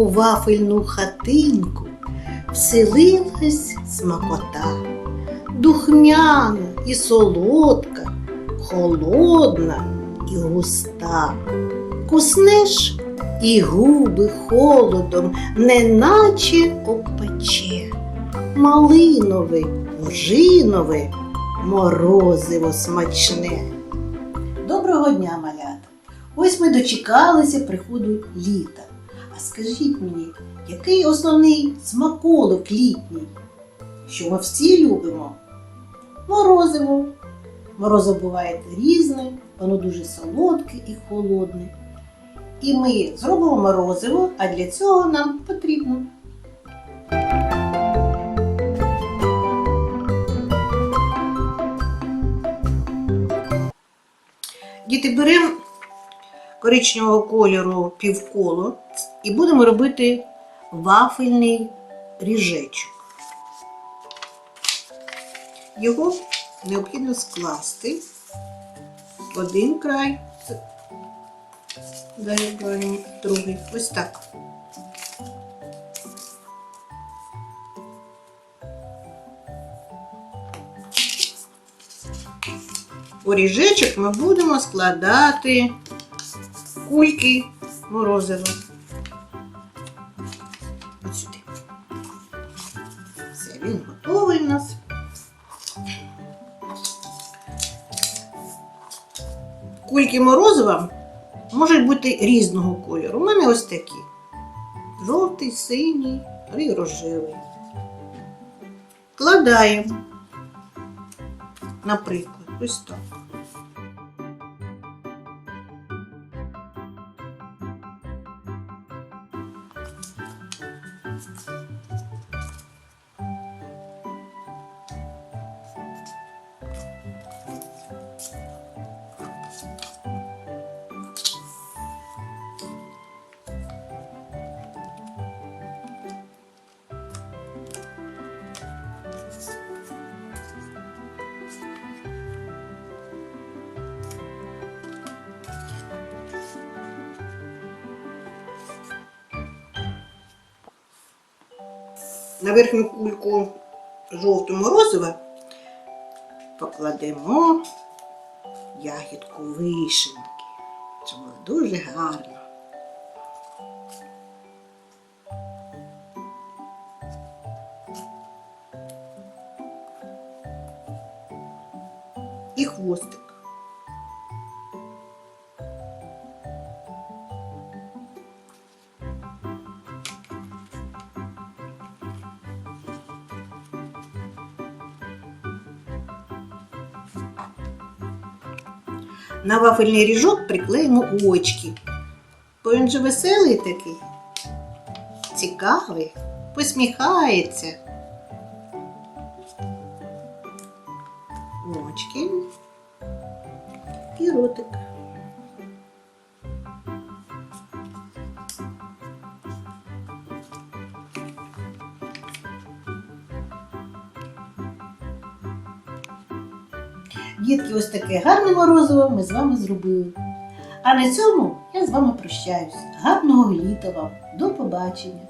у вафельну хатинку вселилась смакота, духмяна і солодка, холодна і густа. Куснеш і губи холодом, неначе обпече. Малинове, ожинове, морозиво смачне. Доброго дня, малята! Ось ми дочекалися приходу літа. Скажіть мені, який основний смаколик літній? Що ми всі любимо? Морозиво. Морозиво буває різне, воно дуже солодке і холодне. І ми зробимо морозиво, а для цього нам потрібно. Діти, беремо коричневого кольору півколо і будемо робити вафельний ріжечок. Його необхідно скласти в один край, далі другий. Ось так. У ріжечок ми будемо складати кульки морозива. Ось сюди. Все, він готовий у нас. Кульки морозива можуть бути різного кольору. У мене ось такі. Жовтий, синій і рожевий. Кладаємо, наприклад, ось так. На верхню кульку жовту морозива покладемо ягідку вишеньки. Це було дуже гарно. І хвостик. На вафельний ріжок приклеїмо очки. Бо він же веселий такий, цікавий, посміхається. Очки і ротик. Дітки, ось таке гарне морозиво ми з вами зробили. А на цьому я з вами прощаюсь. Гарного літа вам. До побачення!